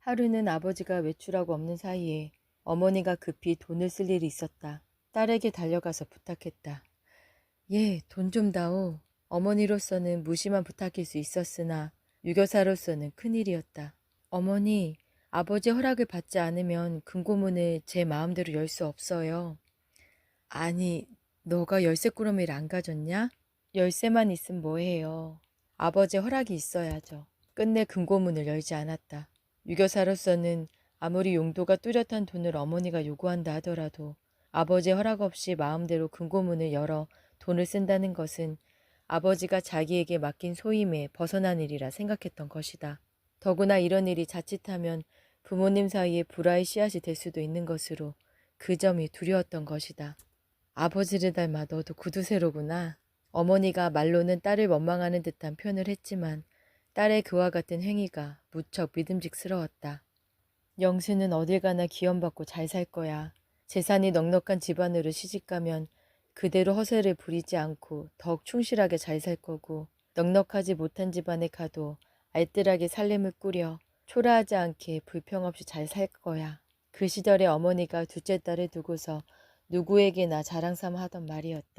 하루는 아버지가 외출하고 없는 사이에 어머니가 급히 돈을 쓸 일이 있었다. 딸에게 달려가서 부탁했다. 예, 돈 좀 다오. 어머니로서는 무심한 부탁일 수 있었으나 유교사로서는 큰일이었다. 어머니, 아버지 허락을 받지 않으면 금고문을 제 마음대로 열 수 없어요. 아니, 너가 열쇠 꾸러미를 안 가졌냐? 열쇠만 있으면 뭐해요. 아버지 허락이 있어야죠. 끝내 금고문을 열지 않았다. 유교사로서는 아무리 용도가 뚜렷한 돈을 어머니가 요구한다 하더라도 아버지 허락 없이 마음대로 금고문을 열어 돈을 쓴다는 것은 아버지가 자기에게 맡긴 소임에 벗어난 일이라 생각했던 것이다. 더구나 이런 일이 자칫하면 부모님 사이에 불화의 씨앗이 될 수도 있는 것으로 그 점이 두려웠던 것이다. 아버지를 닮아 너도 구두쇠로구나. 어머니가 말로는 딸을 원망하는 듯한 표현을 했지만 딸의 그와 같은 행위가 무척 믿음직스러웠다. 영수는 어딜 가나 기원받고 잘 살 거야. 재산이 넉넉한 집안으로 시집가면 그대로 허세를 부리지 않고 더욱 충실하게 잘 살 거고 넉넉하지 못한 집안에 가도 알뜰하게 살림을 꾸려 초라하지 않게 불평 없이 잘 살 거야. 그 시절에 어머니가 둘째 딸을 두고서 누구에게나 자랑 삼아 하던 말이었다.